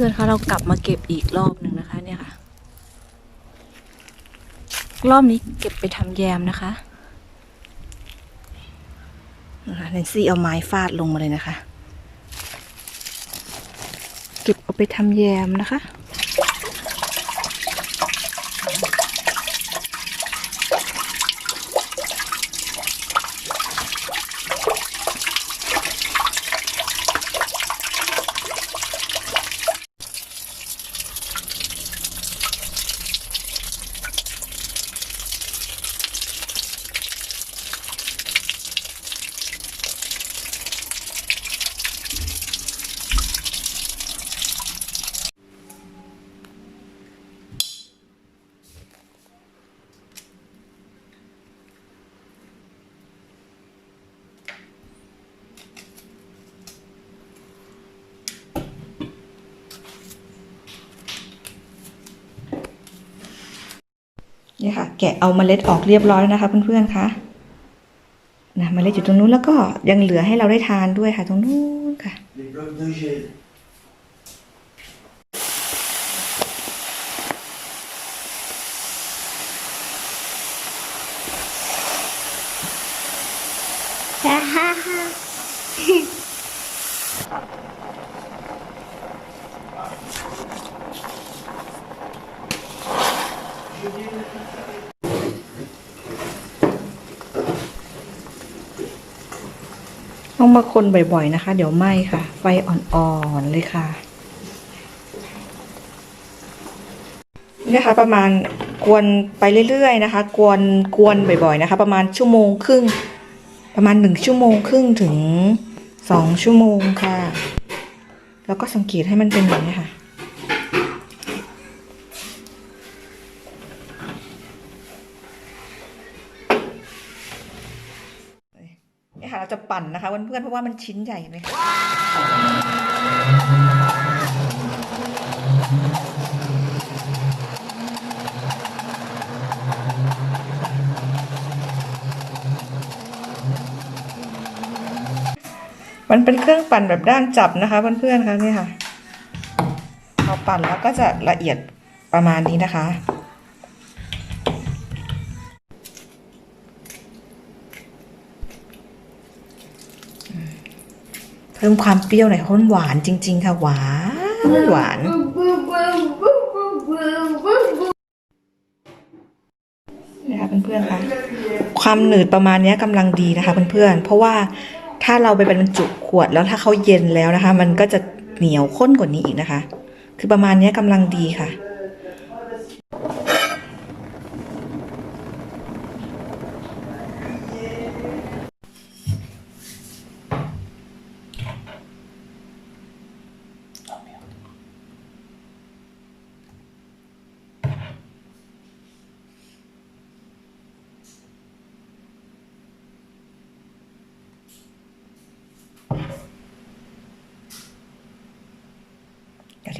พื่อนๆคะเรากลับมาเก็บอีกรอบหนึ่งนะคะ เนี่ยค่ะ รอบนี้เก็บไปทำแยมนะคะนะคะแนนซี่เอาไม้ฟาดลงมาเลยนะคะ เก็บเอาไปทำแยมนะคะ นี่ค่ะ แกะเอาเมล็ดออกเรียบร้อยแล้วนะคะ เพื่อนๆคะนะเมล็ดอยู่ตรงนู้นแล้วก็ยังเหลือให้เราได้ทานด้วยค่ะ ตรงนู้นค่ะ Les blocs de gel. ต้องมาคนบ่อยๆนะคะ เดี๋ยวไหม้ค่ะ ไฟอ่อนๆเลยค่ะนี่ค่ะประมาณกวนไปเรื่อยๆนะคะ กวนกวนบ่อยๆนะคะ ประมาณชั่วโมงครึ่ง ประมาณหนึ่งชั่วโมงครึ่งถึงสองชั่วโมงค่ะ แล้วก็สังเกตให้มันเป็นแบบนี้ค่ะ ค่ะเราจะปั่นนะคะเพื่อนๆเพราะว่ามันชิ้นใหญ่เลยมันเป็นเครื่องปั่นแบบด้านจับนะคะ เพื่อนๆคะนี่ค่ะพอปั่นแล้วก็จะละเอียดประมาณนี้นะคะ เพิ่มความเปรี้ยวหน่อยเพราะมันหวานจริง ๆ ค่ะหวานหวานนะคะเพื่อนๆคะความหนืดประมาณเนี้ยกำลังดีนะคะเพื่อนๆเพราะว่าถ้าเราไปบรรจุขวดแล้วถ้าเขาเย็นแล้วนะคะ มันก็จะเหนียวข้นกว่านี้อีกนะคะ คือประมาณเนี้ยกำลังดีค่ะ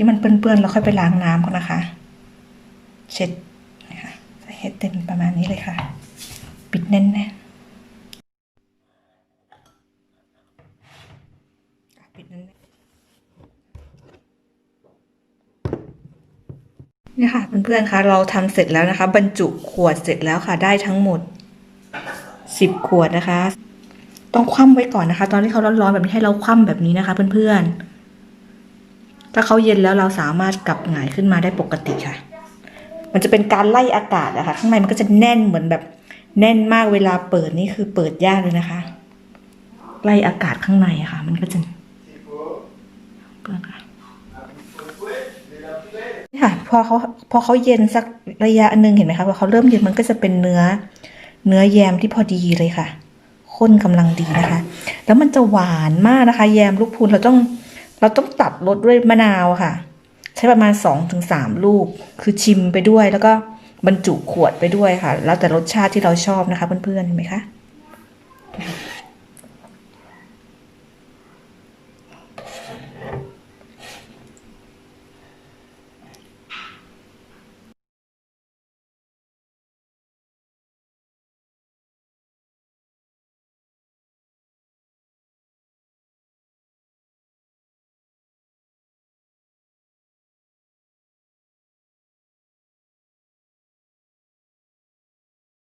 ที่มันเปื้อนๆเราค่อยไปล้างน้ำก่อนนะคะ เช็ดนะคะใส่ให้เต็มประมาณนี้เลยค่ะ ปิดแน่นๆปิดแน่นๆนี่ค่ะเพื่อนๆคะเราทำเสร็จแล้วนะคะ บรรจุขวดเสร็จแล้วค่ะ ได้ทั้งหมดสิบขวดนะคะ ต้องคว่ำไว้ก่อนนะคะ ตอนที่เขาร้อนๆแบบนี้ให้เราคว่ำแบบนี้นะคะ เพื่อนๆ ถ้าเขาเย็นแล้วเราสามารถกลับหงายขึ้นมาได้ปกติค่ะ มันจะเป็นการไล่อากาศอะค่ะ ข้างในมันก็จะแน่นเหมือนแบบแน่นมากเวลาเปิดนี่คือเปิดยากเลยนะคะ ไล่อากาศข้างในอะค่ะ มันก็จะค่ะนี่ค่ะ พอเขาพอเขาเย็นสักระยะหนึ่งเห็นไหมคะพอเขาเริ่มเย็นมันก็จะเป็นเนื้อ เนื้อแยมที่พอดีเลยค่ะข้นกำลังดีนะคะ แล้วมันจะหวานมากนะคะ แยมลูกพูนเราต้อง เราต้องตัดรสด้วยมะนาวค่ะ ใช้ประมาณสองถึงสามลูก คือชิมไปด้วยแล้วก็บรรจุขวดไปด้วยค่ะ แล้วแต่รสชาติที่เราชอบนะคะเพื่อนๆเห็นไหมคะ